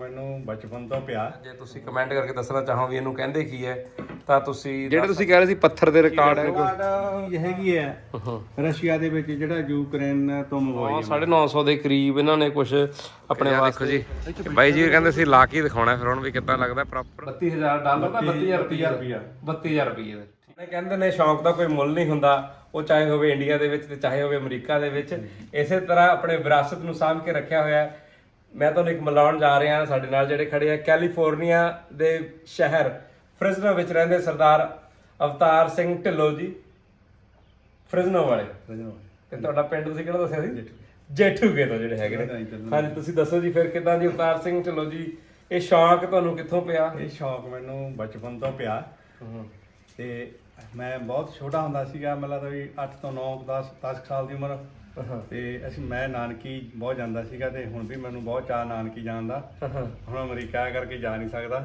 ਮੈਨੂੰ ਬਚਪਨ ਤੋਂ ਪਿਆ। ਜੇ ਤੁਸੀਂ ਕਮੈਂਟ ਕਰਕੇ ਦੱਸਣਾ ਚਾਹੋ ਵੀ ਇਹਨੂੰ ਕਹਿੰਦੇ ਕੀ ਹੈ ਤਾਂ ਤੁਸੀਂ ਜਿਹੜੇ ਤੁਸੀਂ ਕਹਿ ਰਹੇ ਸੀ ਪੱਥਰ ਦੇ ਰਿਕਾਰਡ ਹੈ ਰਿਕਾਰਡ ਇਹ ਹੈਗੀ ਹੈ ਰਸ਼ੀਆ ਦੇ ਵਿੱਚ ਜਿਹੜਾ ਯੂਕਰੇਨ ਤੋਂ ਮੰਗਵਾਈ 950 ਦੇ ਕਰੀਬ ਇਹਨਾਂ ਨੇ ਕੁਝ ਆਪਣੇ ਵਾਸਤੇ ਜੀ ਬਾਈ ਜੀ ਕਹਿੰਦੇ ਸੀ ਲਾ ਕੇ ਦਿਖਾਉਣਾ ਫਿਰ ਹੁਣ ਵੀ ਕਿੱਦਾਂ ਲੱਗਦਾ ਪ੍ਰੋਪਰ 32000 ਡਾਲਰ ਦਾ 32000 ਰੁਪਈਆ। 32000 ਰੁਪਈਏ ਦੇ। ਇਹ ਕਹਿੰਦੇ ਨੇ ਸ਼ੌਂਕ ਦਾ ਕੋਈ ਮੁੱਲ ਨਹੀਂ ਹੁੰਦਾ ਉਹ ਚਾਹੇ ਹੋਵੇ ਇੰਡੀਆ ਦੇ ਵਿੱਚ ਤੇ ਚਾਹੇ ਹੋਵੇ ਅਮਰੀਕਾ ਦੇ ਵਿੱਚ। ਇਸੇ ਤਰ੍ਹਾਂ ਆਪਣੇ ਵਿਰਾਸਤ ਨੂੰ ਸਾਂਭ ਕੇ ਰੱਖਿਆ ਹੋਇਆ ਹੈ। ਮੈਂ ਤੁਹਾਨੂੰ ਇੱਕ ਮਿਲਾਉਣ ਜਾ ਰਿਹਾ ਸਾਡੇ ਨਾਲ ਜਿਹੜੇ ਖੜੇ ਆ। ਕੈਲੀਫੋਰਨੀਆ ਦੇ ਸ਼ਹਿਰ ਫ੍ਰਿਜ਼ਨੋ ਵਿੱਚ ਰਹਿੰਦੇ ਸਰਦਾਰ ਅਵਤਾਰ ਸਿੰਘ ਢਿੱਲੋਂ ਜੀ। ਫ੍ਰਿਜ਼ਨੋ ਵਾਲੇ। ਤੇ ਤੁਹਾਡਾ ਪਿੰਡ ਤੁਸੀਂ ਕਿਹੜਾ ਦੱਸਿਆ ਸੀ? ਜੇਠੂਗੇ ਤੋਂ ਜਿਹੜੇ ਹੈਗੇ ਨੇ। ਹਾਂਜੀ ਤੁਸੀਂ ਦੱਸੋ ਜੀ ਫਿਰ ਕਿਦਾਂ ਜੀ ਅਵਤਾਰ ਸਿੰਘ ਢਿੱਲੋਂ ਜੀ? ਇਹ ਸ਼ੌਂਕ ਤੁਹਾਨੂੰ ਕਿੱਥੋਂ ਪਿਆ? ਇਹ ਸ਼ੌਕ ਮੈਨੂੰ ਬਚਪਨ ਤੋਂ ਪਿਆ। ਤੇ ਮੈਂ ਬਹੁਤ ਛੋਟਾ ਹੁੰਦਾ ਸੀਗਾ ਮਤਲਬ ਲੱਗਦਾ ਵੀ 8 ਤੋਂ 9 10 10 ਸਾਲ ਦੀ ਉਮਰ। ਤੇ ਅਸੀਂ ਮੈਂ ਨਾਨਕੀ ਬਹੁਤ ਜਾਂਦਾ ਸੀਗਾ ਤੇ ਹੁਣ ਵੀ ਮੈਨੂੰ ਬਹੁਤ ਚਾਹ ਨਾਨਕੀ ਜਾਣ ਦਾ। ਹੁਣ ਅਮਰੀਕਾ ਕਰਕੇ ਜਾ ਨਹੀਂ ਸਕਦਾ।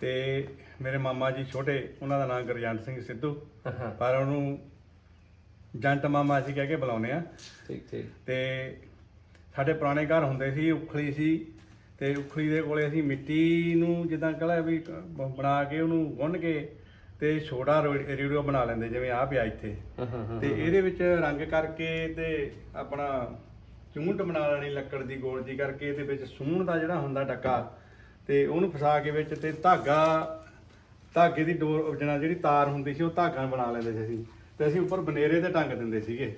ਤੇ ਮੇਰੇ ਮਾਮਾ ਜੀ ਛੋਟੇ ਉਹਨਾਂ ਦਾ ਨਾਮ ਗੁਰਜੰਟ ਸਿੰਘ ਸਿੱਧੂ। ਪਰ ਉਹਨੂੰ ਜੰਟ ਮਾਮਾ ਅਸੀਂ ਕਹਿ ਕੇ ਬੁਲਾਉਂਦੇ ਆ ਠੀਕ ਠੀਕ। ਤੇ ਸਾਡੇ ਪੁਰਾਣੇ ਘਰ ਹੁੰਦੇ ਸੀ ਉਖਲੀ ਸੀ। ਤੇ ਉਖਲੀ ਦੇ ਕੋਲੇ ਅਸੀਂ ਮਿੱਟੀ ਨੂੰ ਜਿੱਦਾਂ ਕਹਲਾ ਵੀ ਬਣਾ ਕੇ ਉਹਨੂੰ ਗੁੰਨ ਕੇ ਤੇ ਛੋਟਾ ਰੇਡੀਓ ਬਣਾ ਲੈਂਦੇ ਜਿਵੇਂ ਆ ਪਿਆ ਇੱਥੇ। ਤੇ ਇਹਦੇ ਵਿੱਚ ਰੰਗ ਕਰਕੇ ਤੇ ਆਪਣਾ ਚੁੰਮਟ ਬਣਾ ਲੈਣੀ ਲੱਕੜ ਦੀ ਗੋਲ ਜੀ ਕਰਕੇ ਇਹਦੇ ਵਿੱਚ ਸੂਣ ਦਾ ਜਿਹੜਾ ਹੁੰਦਾ ਡੱਕਾ ਤੇ ਉਹਨੂੰ ਫਸਾ ਕੇ ਵਿੱਚ ਤੇ ਧਾਗਾ ਧਾਗੇ ਦੀ ਡੋਰ ਜਣਾ ਜਿਹੜੀ ਤਾਰ ਹੁੰਦੀ ਸੀ ਉਹ ਧਾਗਾ ਬਣਾ ਲੈਂਦੇ ਸੀ ਅਸੀਂ। ਤੇ ਅਸੀਂ ਉੱਪਰ ਬਨੇਰੇ ਤੇ ਟੰਗ ਦਿੰਦੇ ਸੀਗੇ।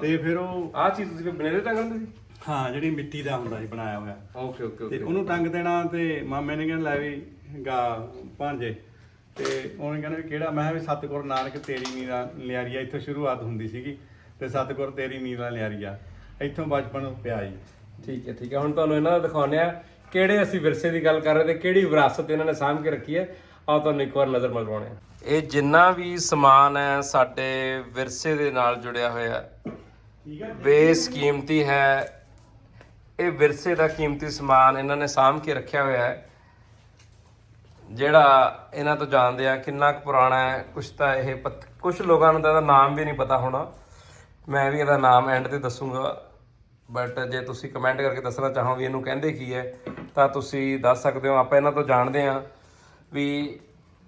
ਤੇ ਫਿਰ ਉਹ ਆਹ ਚੀਜ਼ ਤੁਸੀਂ ਬਨੇਰੇ ਟੰਗਦੇ ਸੀ? ਹਾਂ ਜਿਹੜੀ ਮਿੱਟੀ ਦਾ ਹੁੰਦਾ ਸੀ ਬਣਾਇਆ ਹੋਇਆ। ਓਕੇ ਓਕੇ ਤੇ ਉਹਨੂੰ ਟੰਗ ਦੇਣਾ ਤੇ ਮਾਮੇ ਨੇ ਕਹਿਣਾ ਲੈ ਵੀ ਗਾ ਭਾਂਜੇ। ਤੇ ਉਹਨੇ ਕਹਿਣਾ ਵੀ ਕਿਹੜਾ ਮੈਂ ਕਿਹਾ ਵੀ ਸਤਿਗੁਰ ਨਾਨਕ ਤੇਰੀ ਨੀਰਾ ਲਿਆਰੀ ਆ ਇੱਥੋਂ ਸ਼ੁਰੂਆਤ ਹੁੰਦੀ ਸੀਗੀ ਤੇ ਸਤਿਗੁਰ ਤੇਰੀ ਨੀਰਾ ਲਿਆਰੀ ਆ ਇੱਥੋਂ ਬਚਪਨ ਪਿਆ ਜੀ। ਠੀਕ ਹੈ ਠੀਕ ਹੈ ਹੁਣ ਤੁਹਾਨੂੰ ਇਹਨਾਂ ਦਾ ਦਿਖਾਉਂਦੇ ਆ ਕਿਹੜੇ ਅਸੀਂ ਵਿਰਸੇ ਦੀ ਗੱਲ ਕਰ ਰਹੇ ਤੇ ਕਿਹੜੀ ਵਿਰਾਸਤ ਇਹਨਾਂ ਨੇ ਸਾਂਭ ਕੇ ਰੱਖੀ ਹੈ। ਆਓ ਤੁਹਾਨੂੰ ਇੱਕ ਵਾਰ ਨਜ਼ਰ ਮਲਵਾਉਣੇ ਆ ਇਹ ਜਿੰਨਾ ਵੀ ਸਮਾਨ ਹੈ ਸਾਡੇ ਵਿਰਸੇ ਦੇ ਨਾਲ ਜੁੜਿਆ ਹੋਇਆ ਹੈ। ਠੀਕ ਹੈ। ਬੇਸ ਕੀਮਤੀ ਹੈ। ਇਹ ਵਿਰਸੇ ਦਾ ਕੀਮਤੀ ਸਮਾਨ ਇਹਨਾਂ ਨੇ ਸਾਂਭ ਕੇ ਰੱਖਿਆ ਹੋਇਆ ਹੈ। ਜਿਹੜਾ ਇਹਨਾਂ ਤੋਂ ਜਾਣਦੇ ਆ, ਕਿੰਨਾ ਕੁ ਪੁਰਾਣਾ ਹੈ ਕੁਝ ਤਾਂ ਇਹ ਕੁਝ ਲੋਕਾਂ ਨੂੰ ਤਾਂ ਇਹਦਾ ਨਾਮ ਵੀ ਨਹੀਂ ਪਤਾ ਹੋਣਾ। ਮੈਂ ਵੀ ਇਹਦਾ ਨਾਮ ਐਂਡ ਤੇ ਦੱਸੂਗਾ ਬਟ ਜੇ ਤੁਸੀਂ ਕਮੈਂਟ ਕਰਕੇ ਦੱਸਣਾ ਚਾਹੋ ਵੀ ਇਹਨੂੰ ਕਹਿੰਦੇ ਕੀ ਹੈ, ਤਾਂ ਤੁਸੀਂ ਦੱਸ ਸਕਦੇ ਹੋ, ਆਪਾਂ ਇਹਨਾਂ ਤੋਂ ਜਾਣਦੇ ਆ ਵੀ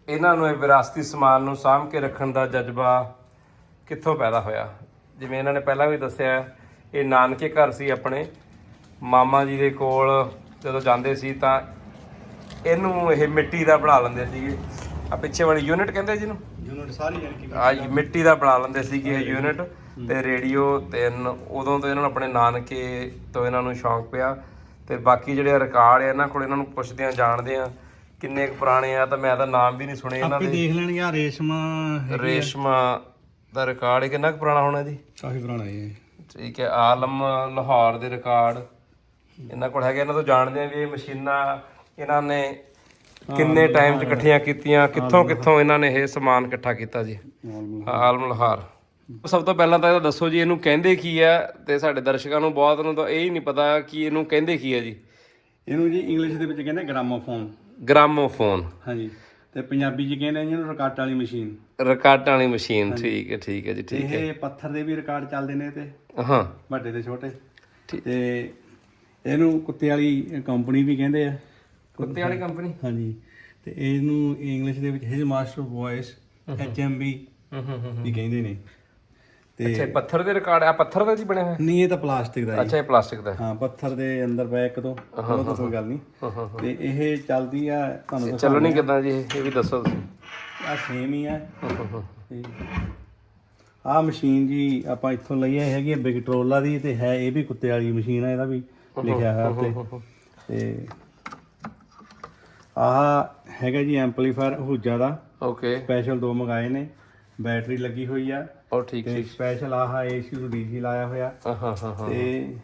ਇਹਨਾਂ ਨੂੰ ਇਹ ਵਿਰਾਸਤੀ ਸਮਾਨ ਨੂੰ ਸਾਂਭ ਕੇ ਰੱਖਣ ਦਾ ਜਜ਼ਬਾ ਕਿੱਥੋਂ ਪੈਦਾ ਹੋਇਆ। ਜਿਵੇਂ ਇਹਨਾਂ ਨੇ ਪਹਿਲਾਂ ਵੀ ਦੱਸਿਆ, ਇਹ ਨਾਨਕੇ ਘਰ ਸੀ ਆਪਣੇ, ਮਾਮਾ ਜੀ ਦੇ ਕੋਲ ਜਦੋਂ ਜਾਂਦੇ ਸੀ ਤਾਂ ਇਹਨੂੰ ਇਹ ਮਿੱਟੀ ਦਾ ਬਣਾ ਲੈਂਦੇ ਸੀਗੇ। ਆ ਪਿੱਛੇ ਵਾਲੀ ਯੂਨਿਟ ਕਹਿੰਦੇ ਜਿਹਨੂੰ? ਯੂਨਿਟ ਸਾਰੀ ਜਾਨੀ ਕਿ ਆ ਮਿੱਟੀ ਦਾ ਬਣਾ ਲੈਂਦੇ ਸੀਗੇ ਇਹ ਯੂਨਿਟ ਤੇ ਰੇਡੀਓ ਤੇ ਨ- ਉਦੋਂ ਤੋਂ ਇਹਨਾਂ ਨੂੰ ਆਪਣੇ ਨਾਨਕੇ ਤੋਂ ਇਹਨਾਂ ਨੂੰ ਸ਼ੌਂਕ ਪਿਆ। ਤੇ ਬਾਕੀ ਜਿਹੜੇ ਰਿਕਾਰਡ ਆ ਇਹਨਾਂ ਕੋਲ ਇਹਨਾਂ ਨੂੰ ਪੁੱਛਦੇ ਆ ਜਾਣਦੇ ਆ ਕਿੰਨੇ ਕੁ ਪੁਰਾਣੇ ਆ ਤਾਂ ਮੈਂ ਤਾਂ ਨਾਮ ਵੀ ਨਹੀਂ ਸੁਣੇ ਇਹਨਾਂ ਆਪੇ ਦੇ। ਦੇਖ ਲੈਣਗੇ ਆ ਰੇਸ਼ਮਾ ਰੇਸ਼ਮਾ ਦਾ ਰਿਕਾਰਡ ਕਿੰਨਾ ਕੁ ਪੁਰਾਣਾ ਹੋਣਾ ਜੀ? ਕਾਫੀ ਪੁਰਾਣਾ ਹੈ ਠੀਕ ਹੈ ਆਲਮ ਲਾਹੌਰ ਦੇ ਰਿਕਾਰਡ। ਇਹਨਾਂ ਕੋਲ ਹੈਗੇ ਇਹਨਾਂ ਤੋਂ ਜਾਣਦੇ ਆ ਵੀ ਇਹ ਮਸ਼ੀਨਾਂ ਇਹਨਾਂ ਨੇ ਕਿੰਨੇ ਟਾਈਮ 'ਚ ਇਕੱਠੀਆਂ ਕੀਤੀਆਂ ਕਿੱਥੋਂ ਕਿੱਥੋਂ ਇਹਨਾਂ ਨੇ ਇਹ ਸਮਾਨ ਇਕੱਠਾ ਕੀਤਾ ਜੀ? ਆਲਮ ਲਾਹੌਰ। ਸਭ ਤੋਂ ਪਹਿਲਾਂ ਤਾਂ ਇਹ ਦੱਸੋ ਜੀ ਇਹਨੂੰ ਕਹਿੰਦੇ ਕੀ ਆ? ਤੇ ਸਾਡੇ ਦਰਸ਼ਕਾਂ ਨੂੰ ਬਹੁਤ ਨੂੰ ਤਾਂ ਇਹ ਹੀ ਨਹੀਂ ਪਤਾ ਕਿ ਇਹਨੂੰ ਕਹਿੰਦੇ ਕੀ ਆ ਜੀ। ਇਹਨੂੰ ਜੀ ਇੰਗਲਿਸ਼ ਦੇ ਵਿੱਚ ਕਹਿੰਦੇ ਗ੍ਰਾਮੋਫੋਨ ਗ੍ਰਾਮੋਫੋਨ ਹਾਂਜੀ। ਤੇ ਪੰਜਾਬੀ ਚ ਕਹਿੰਦੇ ਇਹਨੂੰ ਰਿਕਾਰਡ ਵਾਲੀ ਮਸ਼ੀਨ ਰਿਕਾਰਡਾਂ ਵਾਲੀ ਮਸ਼ੀਨ ਠੀਕ ਹੈ ਠੀਕ ਹੈ ਜੀ ਠੀਕ ਹੈ। ਇਹ ਪੱਥਰ ਦੇ ਵੀ ਰਿਕਾਰਡ ਚੱਲਦੇ ਨੇ ਤੇ। ਹਾਂ। ਵੱਡੇ ਤੇ ਛੋਟੇ। ਤੇ ਇਹਨੂੰ ਕੁੱਤੇ ਵਾਲੀ ਕੰਪਨੀ ਵੀ ਕਹਿੰਦੇ ਆ। ਕੁੱਤੇ ਵਾਲੀ ਕੰਪਨੀ ਹਾਂਜੀ। ਤੇ ਇਹਨੂੰ ਇੰਗਲਿਸ਼ ਦੇ ਵਿੱਚ ਹਿਜ ਮਾਸਟਰ ਵੌਇਸ ਹੂੰ ਹੂੰ ਹੂੰ ਵੀ ਕਹਿੰਦੇ ਨੇ। ਤੇ ਅੱਛਾ ਇਹ ਪੱਥਰ ਦੇ ਰਿਕਾਰਡ ਆ ਪੱਥਰ ਦਾ ਜੀ ਬਣਿਆ ਹੋਇਆ? ਨਹੀਂ ਇਹ ਤਾਂ ਪਲਾਸਟਿਕ ਦਾ ਜੀ ਅੱਛਾ ਇਹ ਪਲਾਸਟਿਕ ਦਾ। ਹਾਂ ਪੱਥਰ ਦੇ ਅੰਦਰ ਪੈ ਇੱਕ ਤੋਂ। ਉਹ ਤਾਂ ਕੋਈ ਗੱਲ ਨਹੀਂ। ਤੇ ਇਹ ਚੱਲਦੀ ਆ ਤੁਹਾਨੂੰ ਚੱਲਣੀ ਕਿਦਾਂ ਜੀ ਇਹ? ਇਹ ਵੀ ਦੱਸੋ ਤੁਸੀਂ। ਆ। ਸੇਮ ਹੀ ਆ ਆ ਮਸ਼ੀਨ ਜੀ ਆਪਾਂ ਇੱਥੋਂ ਲਈ ਹੈ ਹੈਗੀ ਵਿਕਟਰੋਲਾ ਦੀ ਤੇ ਹੈ ਇਹ ਵੀ ਕੁੱਤੇ ਵਾਲੀ ਮਸ਼ੀਨ ਆ ਇਹਦਾ ਵੀ ਲਿਖਿਆ ਹੋਇਆ ਤੇ ਆਹ ਹੈਗਾ ਜੀ ਐਂਪਲੀਫਾਇਰ ਹੂਜਾ ਦਾ ਓਕੇ ਸਪੈਸ਼ਲ ਦੋ ਮੰਗਾਏ ਨੇ। ਬੈਟਰੀ ਲੱਗੀ ਹੋਈ ਆ। ਉਹ ਠੀਕ ਤੇ ਠੀਕ। ਸਪੈਸ਼ਲ ਆਹ ਏਸੀ ਨੂੰ ਡੀਸੀ ਲਾਇਆ ਹੋਇਆ। ਹਾਂ ਹਾਂ ਹਾਂ ਹਾਂ। ਤੇ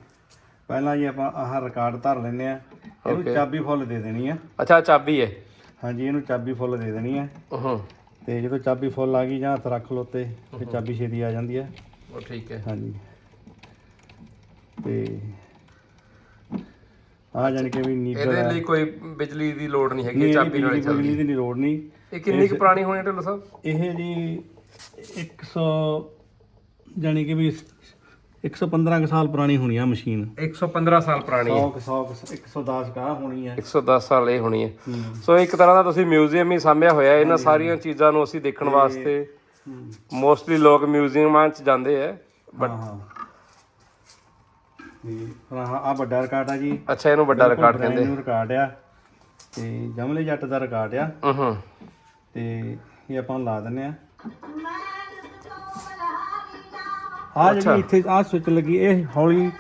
ਪਹਿਲਾਂ ਜੀ ਆਪਾਂ ਆਹ ਰਿਕਾਰਡ ਧਰ ਲੈਨੇ ਆ। ਇਹਨੂੰ ਚਾਬੀ ਫੁੱਲ ਦੇ ਦੇਣੀ ਆ। ਅੱਛਾ ਚਾਬੀ ਹੈ ਹਾਂਜੀ ਇਹਨੂੰ ਚਾਬੀ ਫੁੱਲ ਦੇ ਦੇਣੀ ਆ। ਹਾਂ। ਤੇ ਜਦੋਂ ਚਾਬੀ ਫੁੱਲ ਆ ਗਈ ਜਾਂ ਹੱਥ ਰੱਖ ਲਓ ਤੇ ਫਿਰ ਚਾਬੀ ਛੇਤੀ ਆ ਜਾਂਦੀ ਹੈ ਉਹ ਠੀਕ ਹੈ ਹਾਂਜੀ। ਤੇ ਆ ਜਾਣ ਕੇ ਵੀ ਨੀਡਰ ਇਹਦੇ ਲਈ ਕੋਈ ਬਿਜਲੀ ਦੀ ਲੋੜ ਨਹੀਂ ਹੈਗੀ ਚਾਬੀ ਨਾਲ ਹੀ ਬਿਜਲੀ ਚੱਲਦੀ ਦੀ ਨਹੀਂ ਲੋੜ ਨਹੀਂ। ਇਹ ਕਿੰਨੀ ਕੁ ਪੁਰਾਣੀ ਹੋਣੀ ਹੈ ਢਿੱਲੋਂ ਸਾਹਿਬ? ਇਹ ਜੀ 100 ਜਾਣੀ ਕਿ ਵੀ 115 ਕੁ ਸਾਲ ਪੁਰਾਣੀ ਹੋਣੀ ਆ ਮਸ਼ੀਨ। 115 ਸਾਲ ਪੁਰਾਣੀ ਹੈ 100 100 110 ਕਾ ਹੋਣੀ ਹੈ 110 ਸਾਲ ਇਹ ਹੋਣੀ ਹੈ। ਸੋ ਇੱਕ ਤਰ੍ਹਾਂ ਦਾ ਤੁਸੀਂ ਮਿਊਜ਼ੀਅਮ ਹੀ ਸਾਂਭਿਆ ਹੋਇਆ ਹੈ। ਇਹਨਾਂ ਸਾਰੀਆਂ ਚੀਜ਼ਾਂ ਨੂੰ ਅਸੀਂ ਦੇਖਣ ਵਾਸਤੇ ਮੋਸਟਲੀ ਲੋਕ ਮਿਊਜ਼ੀਅਮਾਂ 'ਚ ਜਾਂਦੇ ਆ ਹਾਂ। ਹਾਂ ਆ ਵੱਡਾ ਰਿਕਾਰਡ ਆ ਜੀ। ਅੱਛਾ ਇਹਨੂੰ ਵੱਡਾ ਰਿਕਾਰਡ ਕਹਿੰਦੇ। ਨੂੰ ਰਿਕਾਰਡ ਆ। ਤੇ ਜਮਲੇ ਜੱਟ ਦਾ ਰਿਕਾਰਡ ਆ। ਹੂੰ ਤੇ ਇਹ ਆਪਾਂ ਲਾ ਦਿੰਨੇ ਆ। ਆ ਜਿਹੜੀ ਇੱਥੇ ਆ ਸਵਿਚ ਲੱਗੀ ਇਹ ਹੌਲੀ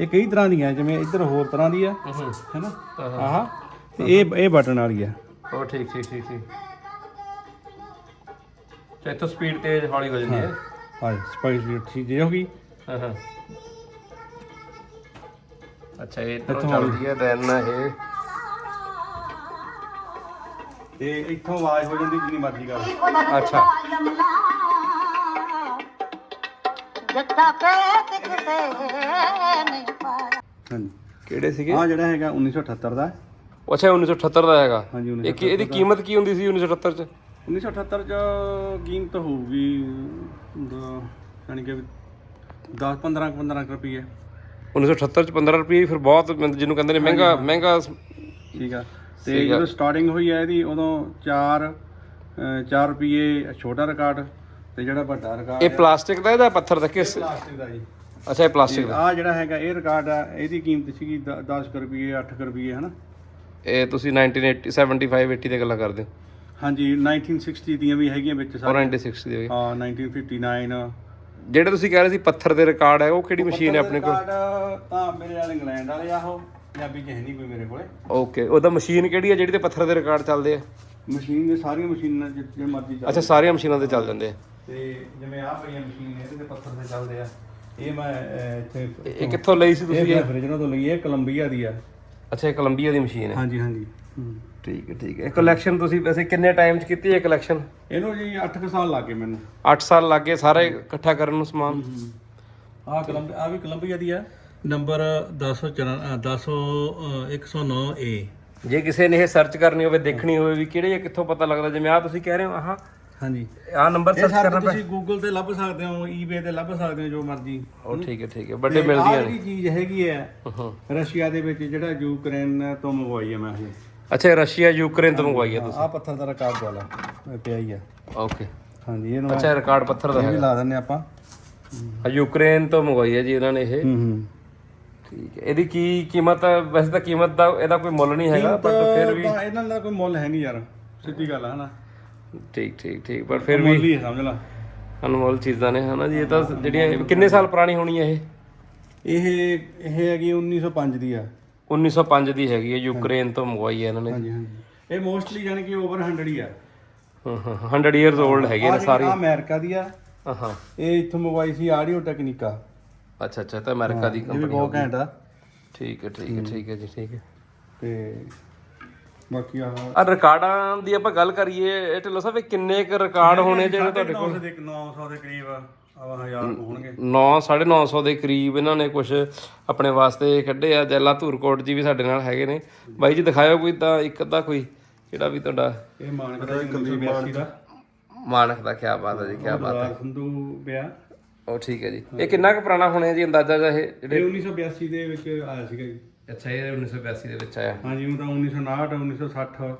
ਇਹ ਕਈ ਤਰ੍ਹਾਂ ਦੀਆਂ ਜਿਵੇਂ ਇੱਧਰ ਹੋਰ ਤਰ੍ਹਾਂ ਦੀ ਆ। ਹੈਨਾ? ਆਹ। ਤੇ ਇਹ ਇਹ ਬਟਨ ਵਾਲੀ ਆ। ਉਹ ਠੀਕ ਠੀਕ ਠੀਕ ਠੀਕ। ਤੇ ਇੱਥੋਂ ਸਪੀਡ ਤੇਜ਼ ਹੌਲੀ ਹੋ ਜਾਂਦੀ ਹੈ। ਹਾਂ। ਸਪਾਈਸ ਵੀ ਠੀਕ ਜੇ ਹੋ ਗਈ। ਹਾਂ ਹਾਂ ਅੱਛਾ ਇਹ ਇੱਥੋਂ ਚੱਲਦੀ ਹੈ ਦੈਨ ਇਹ। ਤੇ ਇੱਥੋਂ ਆਵਾਜ਼ ਹੋ ਜਾਂਦੀ ਜਿੰਨੀ ਮਰਜ਼ੀ ਕਰ ਅੱਛਾ। ਜੱਟਾ ਪੇ ਕਿਤੇ ਨਹੀਂ ਪਾਇਆ। ਹਾਂਜੀ। ਕਿਹੜੇ ਸੀਗੇ? ਆ ਜਿਹੜਾ ਹੈਗਾ 1978 ਦਾ। ਅੱਛਾ 1978 ਦਾ ਹੈਗਾ। ਹਾਂਜੀ ਇਹ ਕੀ ਇਹਦੀ ਕੀਮਤ ਕੀ ਹੁੰਦੀ ਸੀ 1978 ਚ? 1978 ਚ ਕੀਮਤ ਹੋਊਗੀ ਦ- ਯਾਨੀ ਕਿ 10 15 15 ਰੁਪਏ 1978 ਚ 15 ਰੁਪਏ ਫਿਰ ਬਹੁਤ ਮਤਲਬ ਜਿਹਨੂੰ ਕਹਿੰਦੇ ਨੇ ਮਹਿੰਗਾ ਮਹਿੰਗਾ ਠੀਕ ਆ। ਤੇ ਜਦੋਂ ਸਟਾਰਟਿੰਗ ਹੋਈ ਹੈ ਇਹਦੀ ਉਦੋਂ 4 4 ਰੁਪਏ ਛੋਟਾ ਰਿਕਾਰਡ ਤੇ ਜਿਹੜਾ ਵੱਡਾ ਰਿਕਾਰਡ ਇਹ ਪਲਾਸਟਿਕ ਦਾ ਹੈ ਜਾਂ ਪੱਥਰ ਦਾ ਕਿਸ? ਪਲਾਸਟਿਕ ਦਾ ਜੀ। ਅੱਛਾ ਇਹ ਪਲਾਸਟਿਕ ਦਾ। ਆ ਜਿਹੜਾ ਹੈਗਾ ਇਹ ਰਿਕਾਰਡ ਆ ਇਹਦੀ ਕੀਮਤ ਸੀਗੀ 10 ਰੁਪਏ 8 ਰੁਪਏ ਹਨਾ? ਇਹ ਤੁਸੀਂ 1980 75 80 ਦੀ ਗੱਲਾਂ ਕਰਦੇ ਹੋ। ਹਾਂਜੀ 1960 ਦੀਆਂ ਵੀ ਹੈਗੀਆਂ ਵਿੱਚ ਔਰ ਸਾਰੇ 1960 ਦੀ ਹਾਂ 1959 ਜਿਹੜੇ ਤੁਸੀਂ ਕਹਿ ਰਹੇ ਸੀ ਪੱਥਰ ਦੇ ਰਿਕਾਰਡ ਹੈ ਉਹ ਕਿਹੜੀ ਮਸ਼ੀਨ ਹੈ ਆਪਣੇ ਕੋਲ? ਰਿਕਾਰਡ ਤਾਂ ਮੇਰੇ ਵਾਲੇ ਇੰਗਲੈਂਡ ਵਾਲੇ ਆ ਉਹ ਪੰਜਾਬੀ ਚ ਹੈ ਨਹੀਂ ਕੋਈ ਮੇਰੇ ਕੋਲੇ। ਓਕੇ ਉਹਦਾ ਮਸ਼ੀਨ ਕਿਹੜੀ ਹੈ ਜਿਹੜੀ ਤੇ ਪੱਥਰ ਦੇ ਰਿਕਾਰਡ ਚੱਲਦੇ ਆ? ਮਸ਼ੀਨ ਦੇ ਸਾਰੀਆਂ ਮਸ਼ੀਨਾਂ ਜਿ- ਜਿਵੇਂ ਮਰਜ਼ੀ ਚੱਲ। ਅੱਛਾ ਸਾਰੀਆਂ ਮਸ਼ੀਨਾਂ ਤੇ ਚੱਲ ਜਾਂਦੇ ਆ। ਤੇ ਜਿਵੇਂ ਆਹ ਪਈਆਂ ਮਸ਼ੀਨ ਇਹਦੇ ਤੇ ਪੱਥਰ ਤੇ ਚੱਲਦੇ ਆ। ਇਹ ਮੈਂ ਅਹ, ਇੱਥੇ ਇਹ ਕਿੱਥੋਂ ਲਈ ਸੀ ਤੁਸੀਂ ਇਹ ਮੈਂ ਫਰਿਜਨੋਂ ਤੋਂ ਲਈ ਹੈ ਕੋਲੰਬੀਆ ਦੀ ਆ। ਅੱਛਾ ਇਹ ਕੋਲੰਬੀਆ ਦੀ ਮਸ਼ੀਨ ਹੈ। ਹਾਂਜੀ ਹਾਂਜੀ। ਠੀਕ ਹੈ ਠੀਕ ਹੈ। ਇਹ ਕਲੈਕਸ਼ਨ ਤੁਸੀਂ ਵੈਸੇ ਕਿੰਨੇ ਟਾਈਮ 'ਚ ਕੀਤੀ ਹੈ ਕਲੈਕਸ਼ਨ ਇਹਨੂੰ ਜੀ 8 ਸਾਲ ਲੱਗੇ ਮੈਨੂੰ। 8 ਸਾਲ ਲੱਗੇ ਸਾਰੇ ਇਕੱਠਾ ਕਰਨ ਨੂੰ ਸਮਾਨ? ਆਹ ਕੋਲੰਬੀਆ ਆ ਵੀ ਕੋਲੰਬੀਆ ਦੀ ਆ। ਨੰਬਰ 10 109 ਏ ਜੇ ਕਿਸੇ ਨੇ ਇਹ ਸਰਚ ਕਰਨੀ ਹੋਵੇ ਦੇਖਣੀ ਹੋਵੇ ਵੀ ਕਿਹੜੇ ਆ ਕਿੱਥੋਂ ਪਤਾ ਲੱਗਦਾ? ਜਿਵੇਂ ਆ ਤੁਸੀਂ ਕਹਿ ਰਹੇ ਹੋ ਆਹ। ਹਾਂਜੀ। ਆਹ ਨੰਬਰ ਇਹ ਸਰਚ ਕਰਨਾ ਤੁਸੀਂ ਗੂਗਲ ਤੇ ਲੱਭ ਸਕਦੇ ਹੋ ਈਬੇ ਤੇ ਲੱਭ ਸਕਦੇ ਹੋ ਜੋ ਮਰਜ਼ੀ। ਉਹ ਠੀਕ ਹੈ ਠੀਕ ਹੈ। ਵੱਡੇ ਮਿਲਦੀਆਂ ਨੇ। ਜਿਹੜੀ ਚੀਜ਼ ਹੈਗੀ ਹਾਂ। ਰਸ਼ੀਆ ਦੇ ਵਿੱਚ ਜਿਹੜਾ ਯੂਕਰੇਨ ਤੋਂ ਮੰਗਵਾਈ ਹੈ ਮੈਂ ਇਹ ਅੱਛਾ ਇਹ ਰਸ਼ੀਆ ਯੂਕਰੇਨ ਤੋਂ ਮੰਗਵਾਈ ਹੈ ਆਹ ਪੱਥਰ ਦਾ ਰਿਕਾਰਡ ਵਾਲਾ ਇਹ ਪਿਆ ਹੀ ਆ। ਓਕੇ ਹਾਂਜੀ ਇਹਨੂੰ ਅੱਛਾ ਇਹ ਰਿਕਾਰਡ ਪੱਥਰ ਦਾ ਇਹ ਵੀ ਹੈ ਲਾ ਦਿੰਨੇ ਆਪਾਂ। ਆ ਯੂਕਰੇਨ ਤੋਂ ਮੰਗਵਾਈ ਹੈ ਜੀ ਇਹਨਾਂ ਨੇ ਇਹ। ਹੂੰ ਹੂੰ। ਠੀਕ ਹੈ। ਇਹਦੀ ਕੀ ਕੀਮਤ ਹੈ? ਵੈਸੇ ਤਾਂ ਕੀਮਤ ਦਾ ਇਹਦਾ ਕੋਈ ਮੁੱਲ ਨਹੀਂ ਹੈਗਾ ਬਟ ਫਿਰ ਵੀ ਤਾਂ ਇਹਨਾਂ ਦਾ ਕੋਈ ਮੁੱਲ ਹੈ ਨਹੀਂ ਯਾਰ ਸਿੱਧੀ ਗੱਲ ਹੈ ਹਨਾ? ਠੀਕ ਠੀਕ ਠੀਕ ਪਰ ਫਿਰ ਵੀ ਮੁੱਲ ਹੀ ਹੈ, ਸਮਝ ਲਾ। ਅਨਮੋਲ ਚੀਜ਼ਾਂ ਨੇ ਹਨਾ ਜੀ ਇਹ ਤਾਂ ਜਿਹੜੀਆਂ ਕਿੰਨੇ ਸਾਲ ਪੁਰਾਣੀ ਹੋਣੀ ਹੈ ਇਹ? ਇਹ ਇਹ ਹੈਗੀ 1905 ਦੀ ਆ। 1905 ਦੀ ਹੈਗੀ ਹੈ ਯੂਕਰੇਨ ਤੋਂ ਮੰਗਵਾਈ ਹੈ ਇਹਨਾਂ ਨੇ। ਹਾਂਜੀ ਹਾਂਜੀ। ਇਹ ਮੋਸਟਲੀ ਜਾਨੀ ਕਿ ਓਵਰ 100 ਹੀ ਆ। ਹਾਂ ਹਾਂ 100 ਇਅਰਸ 올ਡ ਹੈਗੇ ਨੇ ਸਾਰੇ ਆ ਅਮਰੀਕਾ ਦੀ ਆ ਹਾਂ ਇਹ ਇੱਥੋਂ ਮੰਗਵਾਈ ਸੀ ਆਡੀਓ ਟੈਕਨੀਕਾ। ਅੱਛਾ ਅੱਛਾ ਤਾਂ ਅਮਰੀਕਾ ਦੀ ਇਹ ਵੀ ਕੰਪਨੀ ਬਹੁਤ ਘੈਂਟ ਆ। ਠੀਕ ਹੈ ਠੀਕ ਹੈ ਠੀਕ ਹੈ ਜੀ ਠੀਕ ਹੈ। ਤੇ ਬਾਕੀ ਆ ਆ ਰਿਕਾਰਡਾਂ ਦੀ ਆਪਾਂ ਗੱਲ ਕਰੀਏ ਇਹ ਢਿੱਲੋਂ ਸਾਹਿਬ ਇਹ ਕਿੰਨੇ ਕੁ ਰਿਕਾਰਡ ਹੋਣੇ ਜਿਹੜੇ ਤੁਹਾਡੇ ਕੋਲ? 900 ਦੇ 900 ਦੇ ਕਰੀਬ ਆਵਾ ਹਜ਼ਾਰ ਕੁ ਹੋਣਗੇ। 9 950 ਦੇ ਕਰੀਬ ਇਹਨਾਂ ਨੇ ਕੁਝ ਆਪਣੇ ਵਾਸਤੇ ਕੱਢੇ ਆ। ਜੈਲਾ ਧੂਰਕੋਟ ਜੀ ਵੀ ਸਾਡੇ ਨਾਲ ਹੈਗੇ ਨੇ। ਬਾਈ ਜੀ ਦਿਖਾਇਓ ਕੋਈ ਤਾਂ ਇੱਕ ਅੱਧਾ ਕੋਈ ਜਿਹੜਾ ਵੀ ਤੁਹਾਡਾ? ਇਹ ਮਾਨਕ ਦਾ 1982 ਦਾ। ਮਾਨਕ ਦਾ ਕੀ ਬਾਤ ਹੈ ਜੀ ਕੀ ਬਾਤ ਰਾਜ ਸੰਧੂ ਪਿਆ। ਉਹ ਠੀਕ ਹੈ ਜੀ। ਇਹ ਕਿੰਨਾ ਕੁ ਪੁਰਾਣਾ ਹੋਣਾ ਜੀ ਅੰਦਾਜ਼ਾ ਜਿਹਾ ਇਹ ਜਿਹੜੇ ਇਹ 1982 ਦੇ ਵਿੱਚ ਆਇਆ ਸੀਗਾ ਜੀ। ਅੱਛਾ ਇਹ 1982 ਦੇ ਵਿੱਚ ਆਇਆ। ਹਾਂਜੀ ਉਹ ਤਾਂ 1959 1960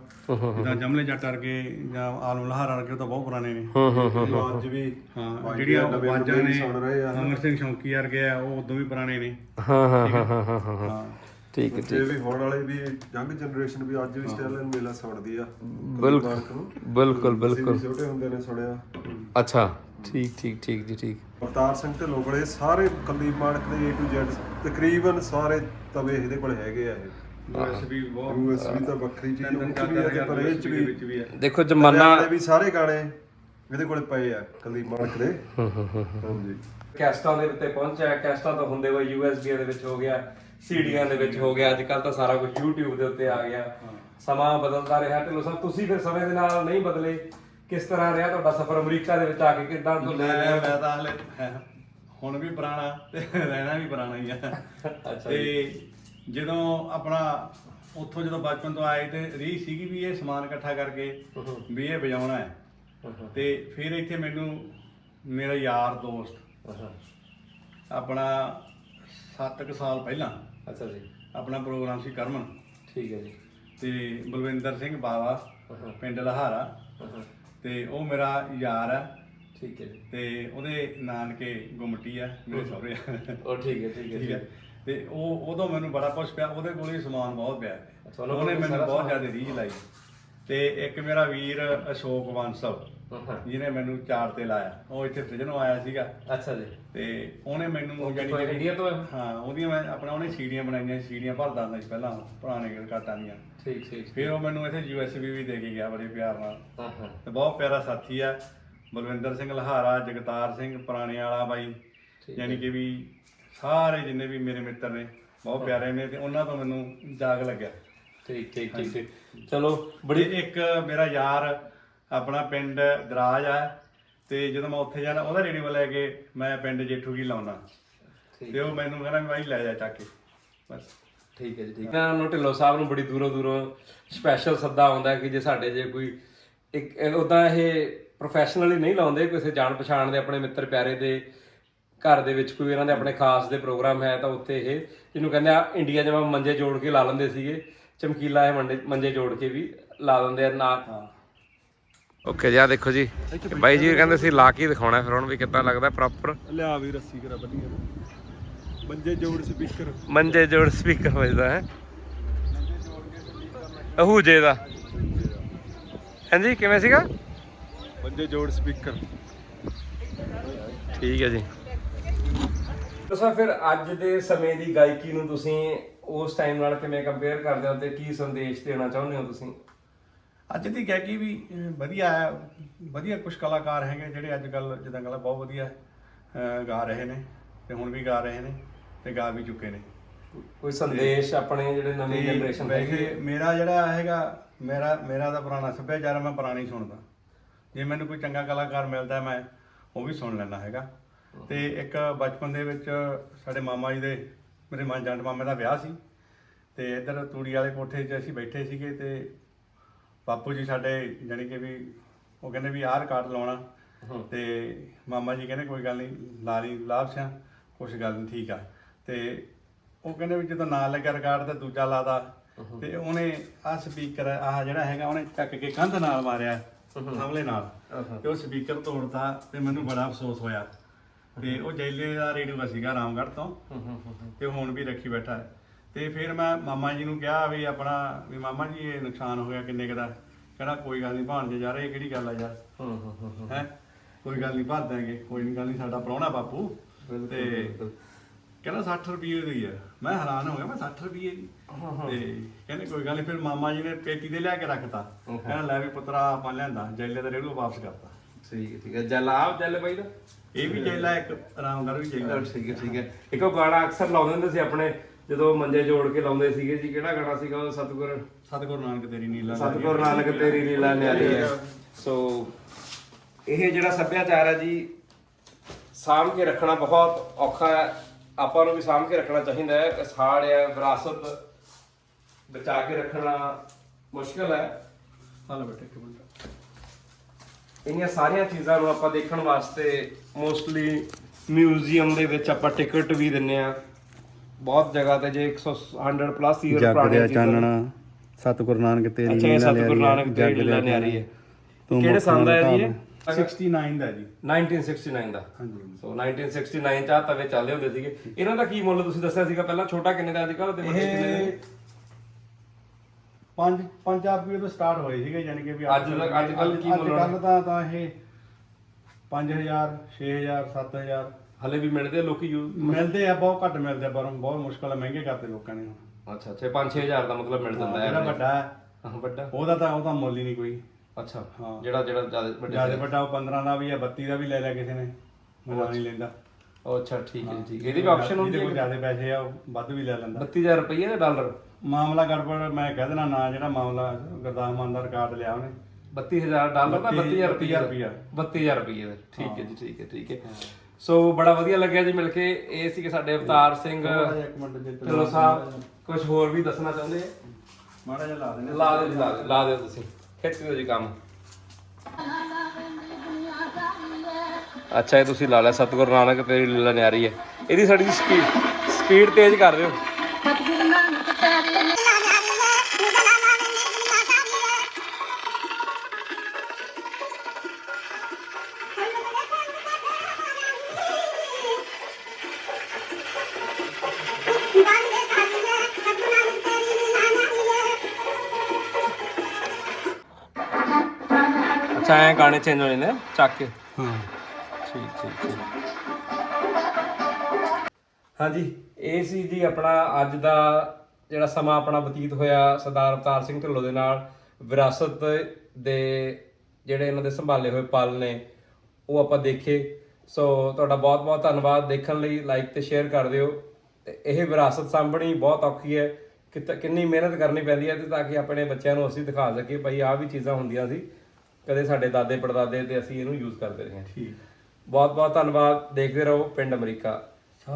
ਜਿੱਦਾਂ ਜਮਲੇ ਜੱਟ ਵਰਗੇ ਜਾਂ ਆਲਮ ਲਹਾਰ ਵਰਗੇ ਉਹ ਤਾਂ ਬਹੁਤ ਪੁਰਾਣੇ ਨੇ। ਹੂੰ ਹੂੰ ਹੂੰ ਅੱਜ ਵੀ ਹਾਂ ਜਿਹੜੀਆਂ ਆਵਾਜ਼ਾਂ ਨੇ ਅਮਰ ਸਿੰਘ ਸ਼ੌਂਕੀ ਵਰਗੇ ਆ ਉਹ ਉਦੋਂ ਵੀ ਪੁਰਾਣੇ ਨੇ। ਹਾਂ ਹਾਂ ਹਾਂ। ਹਾਂ ਹਾਂ ਹਾਂ ਹਾਂ। ਠੀਕ ਹੈ ਇਹ ਵੀ ਹੁਣ ਵਾਲੇ ਵੀ ਯੰਗ ਜਨਰੇਸ਼ਨ ਵੀ ਅੱਜ ਵੀ ਸਟੈਲਨ ਮੇਲਾ ਸੁਣਦੀ ਆ। ਬਿਲਕੁਲ ਬਿਲਕੁਲ ਬਿਲਕੁਲ। ਛੋਟੇ ਹੁੰਦੇ ਨੇ ਸੁਣਿਆ ਅੱਛਾ। ਠੀਕ ਠੀਕ ਠੀਕ ਜੀ ਠੀਕ। ਅਵਤਾਰ ਸਿੰਘ ਢਿੱਲੋਂ ਕੋਲੇ ਸਾਰੇ ਕੱਲੀ ਮਾਨਕ ਦੇ A to Z ਤਕਰੀਬਨ ਸਾਰੇ ਤਵੇ ਇਹਦੇ ਕੋਲ ਹੈਗੇ ਆ ਇਹ। ਯੂਐਸਬੀ ਬਹੁਤ ਯੂਐਸਬੀ ਤਾਂ ਵੱਖਰੀ ਚੀਜ਼ ਉਹ ਵੀ ਹੈ ਤੇ ਪਰ ਇਹ ਚ ਵੀ ਵਿੱਚ ਵੀ ਹੈ ਦੇਖੋ ਜਮਾਨਾ ਵਾਲੇ ਵੀ ਸਾਰੇ ਗਾਣੇ ਇਹਦੇ ਕੋਲੇ ਪਏ ਆ ਕੱਲੀ ਮਾਨਕ ਦੇ। ਹਾਂਜੀ। ਕੈਸਟਾਂ ਦੇ ਉੱਤੇ ਪਹੁੰਚਿਆ ਕੈਸਟਾਂ ਤੋਂ ਹੁੰਦੇ ਹੋਏ USB ਦੇ ਵਿੱਚ ਹੋ ਗਿਆ ਸੀਡੀਆਂ ਦੇ ਵਿੱਚ ਹੋ ਗਿਆ ਅੱਜ ਕੱਲ ਤਾਂ ਸਾਰਾ ਕੁਝ YouTube ਦੇ ਉੱਤੇ ਆ ਗਿਆ। ਸਮਾਂ ਬਦਲਦਾ ਰਿਹਾ ਢਿੱਲੋਂ ਸਾਹਿਬ ਤੁਸੀਂ ਫਿਰ ਸਮੇਂ ਦੇ ਨਾਲ ਨਹੀਂ ਬਦਲੇ। ਕਿਸ ਤਰ੍ਹਾਂ ਰਿਹਾ ਤੁਹਾਡਾ ਸਫ਼ਰ ਅਮਰੀਕਾ ਦੇ ਵਿੱਚ ਆ ਕੇ? ਕਿੱਦਾਂ ਤੋਂ ਲੈ ਮੈਂ ਮੈਂ ਤਾਂ ਹਲੇ ਹੁਣ ਵੀ ਪੁਰਾਣਾ ਤੇ ਰਹਿਣਾ ਵੀ ਪੁਰਾਣਾ ਹੀ ਆ। ਅੱਛਾ ਤੇ ਜਦੋਂ ਆਪਣਾ ਉੱਥੋਂ ਜਦੋਂ ਬਚਪਨ ਤੋਂ ਆਏ ਤੇ ਰੀ ਸੀਗੀ ਵੀ ਇਹ ਸਮਾਨ ਇਕੱਠਾ ਕਰਕੇ ਵੀ ਇਹ ਵਜਾਉਣਾ ਹੈ। ਤੇ ਫਿਰ ਇੱਥੇ ਮੈਨੂੰ ਮੇਰਾ ਯਾਰ ਦੋਸਤ ਆਪਣਾ 7 ਸਾਲ ਪਹਿਲਾਂ ਅੱਛਾ ਜੀ। ਆਪਣਾ ਪ੍ਰੋਗਰਾਮ ਸੀ ਕਰਮਨ। ਠੀਕ ਹੈ ਜੀ। ਤੇ ਬਲਵਿੰਦਰ ਸਿੰਘ ਬਾਵਾ ਪਿੰਡ ਲਹਾਰਾ। ਤੇ ਉਹ ਮੇਰਾ ਯਾਰ ਆ। ਠੀਕ ਹੈ ਤੇ ਉਹਦੇ ਨਾਨਕੇ ਗੁਮਟੀ ਆ ਮੇਰੇ ਸਹੁਰੇ ਆ। ਉਹ ਠੀਕ ਹੈ ਠੀਕ ਹੈ ਠੀਕ ਹੈ। ਤੇ ਉਹ ਉਦੋਂ ਮੈਨੂੰ ਬੜਾ ਕੁਛ ਪਿਆ ਉਹਦੇ ਕੋਲ ਹੀ ਸਮਾਨ ਬਹੁਤ ਪਿਆ। ਉਹਨਾਂ ਮੈਨੂੰ ਬਹੁਤ? ਜ਼ਿਆਦਾ ਰੀਝ ਲਾਈ। ਤੇ ਇੱਕ ਮੇਰਾ ਵੀਰ ਅਸ਼ੋਕ ਵੰਸਵ। ਜਿਹਨੇ ਮੈਨੂੰ ਚਾਰ ਤੇ ਲਾਇਆ। ਉਹ ਇੱਥੇ ਫ੍ਰਿਜਨੋਂ ਆਇਆ ਸੀਗਾ। ਅੱਛਾ ਜੀ। ਤੇ ਉਹਨੇ ਮੈਨੂੰ ਜਾਨੀ ਇੰਡੀਆ ਤੋਂ ਹੈ? ਉਹਦੀਆਂ ਮੈਂ ਆਪਣਾ ਉਹਨੇ ਸੀੜੀਆਂ ਬਣਾਈਆਂ ਸੀੜੀਆਂ ਭਰਦਾ ਹੁੰਦਾ ਸੀ ਪਹਿਲਾਂ ਪੁਰਾਣੇ ਕਾਟਾਂ ਦੀਆਂ। ਠੀਕ ਠੀਕ ਫਿਰ ਉਹ ਮੈਨੂੰ ਇੱਥੇ ਯੂਐਸਬੀ ਵੀ ਦੇ ਕੇ ਗਿਆ ਬੜੇ ਪਿਆਰ ਨਾਲ। ਹਾਂ ਤੇ ਬਹੁਤ ਪਿਆਰਾ ਸਾਥੀ ਆ ਬਲਵਿੰਦਰ ਸਿੰਘ ਲਹਾਰਾ ਜਗਤਾਰ ਸਿੰਘ ਪੁਰਾਣੇ ਵਾਲਾ ਬਾਈ ਯਾਨੀ ਕਿ ਵੀ ਸਾਰੇ ਜਿੰਨੇ ਵੀ ਮੇਰੇ ਮਿੱਤਰ ਨੇ ਬਹੁਤ ਪਿਆਰੇ ਨੇ ਤੇ ਉਹਨਾਂ ਤੋਂ ਮੈਨੂੰ ਜਾਗ ਲੱਗਿਆ। ਠੀਕ ਠੀਕ ਠੀਕ ਚਲੋ ਬੜੀ ਇੱਕ ਮੇਰਾ ਯਾਰ ਆਪਣਾ ਪਿੰਡ ਦਰਾਜ ਆ ਤੇ ਜਦੋਂ ਮੈਂ ਉੱਥੇ ਜਾਣਾ ਉਹਦਾ ਰੇਡੀਓ ਲੈ ਕੇ ਮੈਂ ਪਿੰਡ ਜੇਠੂ ਕੀ ਲਾਉਣਾ ਤੇ ਉਹ ਮੈਨੂੰ ਕਹਿੰਦਾ ਵੀ ਬਾਈ ਲੈ ਜਾ ਚੱਕ ਕੇ ਬਸ। ਠੀਕ ਹੈ ਜੀ ਠੀਕ ਹੈ। ਨੂੰ ਢਿੱਲੋਂ ਸਾਹਿਬ ਨੂੰ ਬੜੀ ਦੂਰੋਂ ਦੂਰੋਂ ਸਪੈਸ਼ਲ ਸੱਦਾ ਆਉਂਦਾ ਕਿ ਜੇ ਸਾਡੇ ਜੇ ਕੋਈ ਇੱਕ ਉਦਾਂ ਇਹ ਪ੍ਰੋਫੈਸ਼ਨਲੀ ਨਹੀਂ ਲਾਉਂਦੇ ਕਿਸੇ ਜਾਣ ਪਛਾਣ ਦੇ ਆਪਣੇ ਮਿੱਤਰ ਪਿਆਰੇ ਦੇ ਘਰ ਦੇ ਵਿੱਚ ਕੋਈ ਇਹਨਾਂ ਦੇ ਆਪਣੇ ਖਾਸ ਦੇ ਪ੍ਰੋਗਰਾਮ ਹੈ ਤਾਂ ਉੱਥੇ ਇਹ ਜਿਹਨੂੰ ਕਹਿੰਦੇ ਆ ਇੰਡੀਆ ਜਿਵੇਂ ਮੰਜੇ ਜੋੜ ਕੇ ਲਾ ਲੈਂਦੇ ਸੀਗੇ ਚਮਕੀਲਾ ਇਹ ਮੰਡੇ ਮੰਜੇ ਜੋੜ ਕੇ ਵੀ ਲਾ ਦਿੰਦੇ ਆ ਨਾ ਓਕੇ ਜੀ ਆ ਦੇਖੋ ਜੀ। ਬਾਈ ਜੀ ਕਹਿੰਦੇ ਸੀ ਲਾ ਕੇ ਦਿਖਾਉਣਾ ਫਿਰ ਹੁਣ ਵੀ ਕਿੱਦਾਂ ਲੱਗਦਾ ਪ੍ਰੋਪਰ ਲਿਆ ਵੀ ਰੱਸੀ ਕਰਾ ਬੰਨੀਆਂ ਬੰਜੇ ਜੋੜ ਸਪੀਕਰ ਮੰਜੇ ਜੋੜ ਸਪੀਕਰ ਵੱਜਦਾ ਹੈ? ਅਹੂਜੇ ਦਾ। ਹਾਂਜੀ ਕਿਵੇਂ ਸੀਗਾ? ਬੰਜੇ ਜੋੜ ਸਪੀਕਰ ਠੀਕ ਹੈ ਜੀ। ਤੁਸੀਂ ਫਿਰ ਅੱਜ ਦੇ ਸਮੇਂ ਦੀ ਗਾਇਕੀ ਨੂੰ ਤੁਸੀਂ ਉਸ ਟਾਈਮ ਨਾਲ ਕਿਵੇਂ ਕੰਪੇਅਰ ਕਰਦੇ ਹੋ ਤੇ ਕੀ ਸੰਦੇਸ਼ ਦੇਣਾ ਚਾਹੁੰਦੇ ਹੋ ਤੁਸੀਂ? ਅੱਜ ਦੀ ਗਾਇਕੀ ਵੀ ਵਧੀਆ ਹੈ ਵਧੀਆ ਕੁਝ ਕਲਾਕਾਰ ਹੈਗੇ ਜਿਹੜੇ ਅੱਜ ਕੱਲ ਜਿੱਦਾਂ ਗੱਲ ਬਹੁਤ ਵਧੀਆ ਗਾ ਰਹੇ ਨੇ ਤੇ ਹੁਣ ਵੀ ਗਾ ਰਹੇ ਨੇ ਤੇ ਗਾ ਵੀ ਚੁੱਕੇ ਨੇ। ਕੋਈ ਸੰਦੇਸ਼ ਆਪਣੇ ਜਿਹੜੇ ਨਵੀਂ ਜਨਰੇਸ਼ਨ ਵੈਸੇ ਮੇਰਾ ਜਿਹੜਾ ਹੈਗਾ ਮੇਰਾ ਮੇਰਾ ਤਾਂ ਪੁਰਾਣਾ ਸੱਭਿਆਚਾਰ ਮੈਂ ਪੁਰਾਣੀ ਸੁਣਦਾ। ਜੇ ਮੈਨੂੰ ਕੋਈ ਚੰਗਾ ਕਲਾਕਾਰ ਮਿਲਦਾ ਮੈਂ ਉਹ ਵੀ ਸੁਣ ਲੈਣਾ ਹੈਗਾ। ਤੇ ਇੱਕ ਬਚਪਨ ਦੇ ਵਿੱਚ ਸਾਡੇ ਮਾਮਾ ਜੀ ਦੇ ਮੇਰੇ ਮਾਂ ਜੰਡ ਮਾਮੇ ਦਾ ਵਿਆਹ ਸੀ। ਤੇ ਇੱਧਰ ਤੂੜੀ ਵਾਲੇ ਕੋਠੇ 'ਚ ਅਸੀਂ ਬੈਠੇ ਸੀਗੇ ਤੇ ਬਾਪੂ ਜੀ ਸਾਡੇ ਜਾਣੀ ਕਿ ਵੀ ਉਹ ਕਹਿੰਦੇ ਵੀ ਆਹ ਰਿਕਾਰਡ ਲਾਉਣਾ। ਤੇ ਮਾਮਾ ਜੀ ਕਹਿੰਦੇ ਕੋਈ ਗੱਲ ਨਹੀਂ ਲਾ ਲਈ ਲਾਭ ਸਿਆ ਕੁਛ ਗੱਲ ਨਹੀਂ ਠੀਕ ਆ। ਤੇ ਉਹ ਕਹਿੰਦੇ ਵੀ ਜਦੋਂ ਨਾਂ ਲੱਗਿਆ ਰਿਕਾਰਡ ਤੇ ਦੂਜਾ ਲਾਦਾ ਤੇ। ਉਹਨੇ ਆਹ ਸਪੀਕਰ ਆਹ ਜਿਹੜਾ ਹੈਗਾ ਉਹਨੇ ਚੱਕ ਕੇ ਕੰਧ ਨਾਲ ਮਾਰਿਆ ਹਮਲੇ ਨਾਲ। ਤੇ ਉਹ ਸਪੀਕਰ ਤੋੜਤਾ ਤੇ ਮੈਨੂੰ ਬੜਾ ਅਫਸੋਸ ਹੋਇਆ। ਤੇ ਉਹ ਜੈਲੇ ਦਾ ਰੇਡੀਓ ਸੀਗਾ ਰਾਮਗੜ੍ਹ ਤੋਂ। ਤੇ ਹੁਣ ਵੀ ਰੱਖੀ ਬੈਠਾ ਹੈ। ਤੇ ਫਿਰ ਮੈਂ ਮਾਮਾ ਜੀ ਨੂੰ ਕਿਹਾ ਵੀ ਆਪਣਾ ਵੀ ਮਾਮਾ ਜੀ ਇਹ ਨੁਕਸਾਨ ਹੋ ਗਿਆ ਕਿੰਨੇ ਕੁ ਦਾ? ਕਹਿੰਦਾ ਕੋਈ ਗੱਲ ਨਹੀਂ ਭਾਣਜੇ ਯਾਰ ਇਹ ਕਿਹੜੀ ਗੱਲ ਆ ਯਾਰ? ਹੂੰ ਹੂੰ ਹੂੰ ਹੈ। ਕੋਈ ਗੱਲ ਨਹੀਂ ਭਰ ਦਾਂਗੇ ਕੋਈ ਨਹੀਂ ਗੱਲ ਨਹੀਂ ਸਾਡਾ ਪ੍ਰਾਹੁਣਾ ਬਾਪੂ। ਤੇ ਕਹਿੰਦਾ 60 ਰੁਪਏ ਦੀ ਆ। ਮੈਂ ਹੈਰਾਨ ਹੋ ਗਿਆ ਮੈਂ 60 ਰੁਪਏ ਦੀ? ਤੇ ਕਹਿੰਦੇ ਕੋਈ ਗੱਲ ਨਹੀਂ ਫਿਰ ਮਾਮਾ ਜੀ ਨੇ ਪੇਟੀ ਦੇ ਲਿਆ ਕੇ ਰੱਖਤਾ। ਕਹਿੰਦਾ ਲੈ ਵੀ ਪੁੱਤਰਾ ਆਪਾਂ ਲਿਆਂਦਾ ਜੈਲੇ ਦਾ ਰੇੜੂ ਵਾਪਸ ਕਰਤਾ। ਠੀਕ ਠੀਕ ਹੈ। ਜਲ ਆਪ ਜਲ ਬਾਈ ਦਾ? ਇਹ ਵੀ ਜੈਲਾ ਇੱਕ ਆਰਾਮਗੜ ਵੀ ਜੈਲਾ ਠੀਕ ਹੈ ਠੀਕ ਹੈ। ਇੱਕ ਗਾਣਾ ਅਕਸਰ ਲਾਉਂਦੇ ਹੁੰਦੇ ਸੀ ਆਪਣੇ ਜਦੋਂ ਮੰਜੇ ਜੋੜ ਕੇ ਲਾਉਂਦੇ ਸੀਗੇ ਜੀ ਕਿਹੜਾ ਗਾਣਾ ਸੀਗਾ ਉਹ? ਸਤਿਗੁਰ। ਸਤਿਗੁਰੂ ਨਾਨਕ ਤੇਰੀ ਨੀਲਾ ਸਤਿਗੁਰ ਨਾਨਕ ਤੇਰੀ ਲੀਲਾ ਨਿਆਰੀ ਹੈ। ਸੋ ਇਹ ਜਿਹੜਾ ਸੱਭਿਆਚਾਰ ਹੈ ਜੀ ਸਾਂਭ ਕੇ ਰੱਖਣਾ ਬਹੁਤ ਔਖਾ ਹੈ। ਆਪਾਂ ਨੂੰ ਵੀ ਸਾਂਭ ਕੇ ਰੱਖਣਾ ਚਾਹੀਦਾ ਹੈ। ਸਾੜ ਹੈ ਵਿਰਾਸਤ ਬਚਾ ਕੇ ਰੱਖਣਾ ਮੁਸ਼ਕਲ ਹੈ। ਹਾਲ ਬੈਠੇ ਇੱਕ ਮਿੰਟ। ਇੰਨੀਆਂ ਸਾਰੀਆਂ ਚੀਜ਼ਾਂ ਨੂੰ ਆਪਾਂ ਦੇਖਣ ਵਾਸਤੇ ਮੋਸਟਲੀ ਮਿਊਜ਼ੀਅਮ ਦੇ ਵਿੱਚ ਆਪਾਂ ਟਿਕਟ ਵੀ ਦਿੰਨੇ ਆ ਬਹੁਤ ਜਗ੍ਹਾ ਤੇ ਜੇ 100 100 ਪਲੱਸ ਈਅਰ ਜਗ ਪੁਰਾਣੀਆਂ ਦੇ ਚੀਜ਼ਾਂ ਚਾਨਣਾ ਸਤਿਗੁਰ ਨਾਨਕ ਤੇਰੀ ਅੱਛਾ ਇਹ ਲੀਲਾ ਸਤਿਗੁਰ ਨਾਨਕ ਜਗ ਤੇਰੀ ਦੇ ਲੀਲਾ ਨਿਆਰੀ ਹੈ ਤੂੰ ਕਿਹੜੇ ਮੁਖ ਦਾ ਹੈ ਜੀ ਇਹ? 69 ਦਾ ਜੀ। 1969 ਦਾ। ਹਾਂਜੀ ਸੋ 1969 ਚ ਆ ਤਵੇ ਚੱਲਦੇ ਹੁੰਦੇ ਸੀਗੇ। ਇਹਨਾਂ ਦਾ ਕੀ ਮੁੱਲ ਤੁਸੀਂ ਦੱਸਿਆ ਸੀਗਾ ਪਹਿਲਾਂ? ਛੋਟਾ ਕਿੰਨੇ ਦਾ ਅੱਜ ਕੱਲ੍ਹ ਦੇ ਵੱਡੇ ਕਿੰਨੇ ਇਹ ਦੇ 5 5 ਰੁਪਏ ਤੋਂ ਸਟਾਰਟ ਹੋਏ ਸੀਗੇ ਯਾਨੀ ਕਿ ਵੀ ਅੱਜ ਤੱਕ- ਅੱਜ ਕੱਲ੍ਹ ਕੀ ਮੁੱਲ ਅੱਜ ਕੱਲ੍ਹ ਤਾਂ ਤਾਂ ਇਹ 5000 6000 7000 ਹਲੇ ਵੀ ਮਿਲਦੇ ਆ ਲੋਕੀ ਯੂਜ਼ ਮਿਲਦੇ ਆ ਬਹੁਤ ਘੱਟ ਮਿਲਦੇ ਆ ਪਰ ਬਹੁਤ ਮੁਸ਼ਕਲ ਹੈ ਮਹਿੰਗੇ ਕਰਤੇ ਲੋਕਾਂ ਨੇ। ਅੱਛਾ ਅੱਛਾ 5-6000 ਦਾ ਮਤਲਬ ਮਿਲ ਜਾਂਦਾ ਹੈ ਜਿਹੜਾ ਵੱਡਾ ਹੈ। ਹਾਂ, ਵੱਡਾ। ਉਹਦਾ ਤਾਂ ਉਹਦਾ ਮੁੱਲ ਹੀ ਨਹੀਂ ਕੋਈ। ਅੱਛਾ ਹਾਂ। ਜਿਹੜਾ ਜਿਹੜਾ ਜ਼ਿਆਦਾ ਵੱਡੇ ਜ਼ਿਆਦਾ ਵੱਡਾ ਉਹ 15 ਦਾ ਵੀ ਹੈ 32 ਦਾ ਵੀ ਲੈ ਲਿਆ ਕਿਸੇ ਨੇ। ਮਜ਼ਾ ਨਹੀਂ ਲੈਂਦਾ। ਉਹ ਅੱਛਾ ਠੀਕ ਹੈ ਠੀਕ ਹੈ। ਇਹਦੀ ਵੀ ਆਪਸ਼ਨ ਹੁੰਦੀ ਜਿਹਦੇ ਹੈ ਕੋਲ ਜ਼ਿਆਦਾ ਪੈਸੇ ਆ ਉਹ ਵੱਧ ਵੀ ਲੈ ਲੈਂਦਾ। 32000 ਰੁਪਏ ਦਾ ਡਾਲਰ? ਮਾਮਲਾ ਗੜਬੜ ਮੈਂ ਕਹਿ ਦੇਣਾ ਨਾ ਜਿਹੜਾ ਮਾਮਲਾ ਗੁਰਦਾਸ ਮਾਨ ਦਾ ਰਿਕਾਰਡ ਲਿਆ ਉਹਨੇ। 32000 ਡਾਲਰ ਦਾ 32000 ਰੁਪਏ 32000 ਰੁਪਈਆ। 32000 ਰੁਪਏ ਦਾ। ਠੀਕ ਹੈ ਜੀ ਠੀਕ ਹੈ ਠੀਕ ਹੈ। ਸੋ ਬੜਾ ਵਧੀਆ ਲੱਗਿਆ ਜੀ ਮਿਲ ਕੇ। ਇਹ ਸੀ ਕਿ ਸਾਡੇ ਅਵਤਾਰ ਸਿੰਘ ਢਿੱਲੋਂ ਸਾਹਿਬ ਕੁਝ ਹੋਰ ਵੀ ਦੱਸਣਾ ਚਾਹੁੰਦੇ? ਆ ਮਾੜਾ ਜਿਹਾ ਲਾ ਦੇਣਾ ਲਾ ਦਿਓ ਲਾ ਦਿਓ ਲਾ ਦਿਓ ਤੁਸੀਂ। ਖਿੱਚ ਦਿਓ ਜੀ ਕੰਮ। ਹੈ ਅੱਛਾ ਇਹ ਤੁਸੀਂ ਲਾ ਲਿਆ। ਸਤਿਗੁਰੂ ਨਾਨਕ ਤੇਰੀ ਲੀਲਾ ਨਿਆਰੀ ਹੈ। ਇਹਦੀ ਸਾਡੀ ਸਪੀਡ ਸਪੀਡ ਤੇਜ਼ ਕਰ ਦਿਓ। ਐ ਗਾਣੇ ਚੇਂਜ ਹੋ ਜਾਂਦੇ ਨੇ ਚੱਕ ਕੇ। ਹਾਂ। ਠੀਕ ਠੀਕ ਠੀਕ। ਹਾਂਜੀ ਇਹ ਸੀ ਜੀ ਆਪਣਾ ਅੱਜ ਦਾ ਜਿਹੜਾ ਸਮਾਂ ਆਪਣਾ ਬਤੀਤ ਹੋਇਆ ਸਰਦਾਰ ਅਵਤਾਰ ਸਿੰਘ ਢਿੱਲੋਂ ਦੇ ਨਾਲ। ਵਿਰਾਸਤ ਦੇ ਜਿਹੜੇ ਇਹਨਾਂ ਦੇ ਸੰਭਾਲੇ ਹੋਏ ਪਲ ਨੇ ਉਹ ਆਪਾਂ ਦੇਖੇ। ਸੋ ਤੁਹਾਡਾ ਬਹੁਤ ਬਹੁਤ ਧੰਨਵਾਦ। ਦੇਖਣ ਲਈ ਲਾਈਕ ਤੇ ਸ਼ੇਅਰ ਕਰ ਦਿਓ। ਤੇ ਇਹ ਵਿਰਾਸਤ ਸਾਂਭਣੀ ਬਹੁਤ ਔਖੀ ਹੈ। ਕਿਤ- ਕਿੰਨੀ ਮਿਹਨਤ ਕਰਨੀ ਪੈਂਦੀ ਹੈ ਤੇ ਤਾਂ ਕਿ ਆਪਣੇ ਬੱਚਿਆਂ ਨੂੰ ਅਸੀਂ ਦਿਖਾ ਸਕੀਏ। ਭਾਈ ਆਹ ਵੀ ਚੀਜ਼ਾਂ ਹੁੰਦੀਆਂ ਸੀ। ਕਦੇ ਸਾਡੇ ਦਾਦੇ ਪੜਦਾਦੇ ਤੇ ਅਸੀਂ ਇਹਨੂੰ ਯੂਜ਼ ਕਰਦੇ ਰਹੇ ਹਾਂ। ਠੀਕ। ਬਹੁਤ ਬਹੁਤ ਧੰਨਵਾਦ। ਦੇਖਦੇ ਰਹੋ ਪਿੰਡ ਅਮਰੀਕਾ।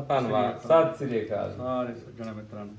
ਧੰਨਵਾਦ। ਸਤਿ ਸ੍ਰੀ ਅਕਾਲ। ਸਾਰੇ ਸੱਜਣਾ ਮਿੱਤਰਾਂ ਨੂੰ।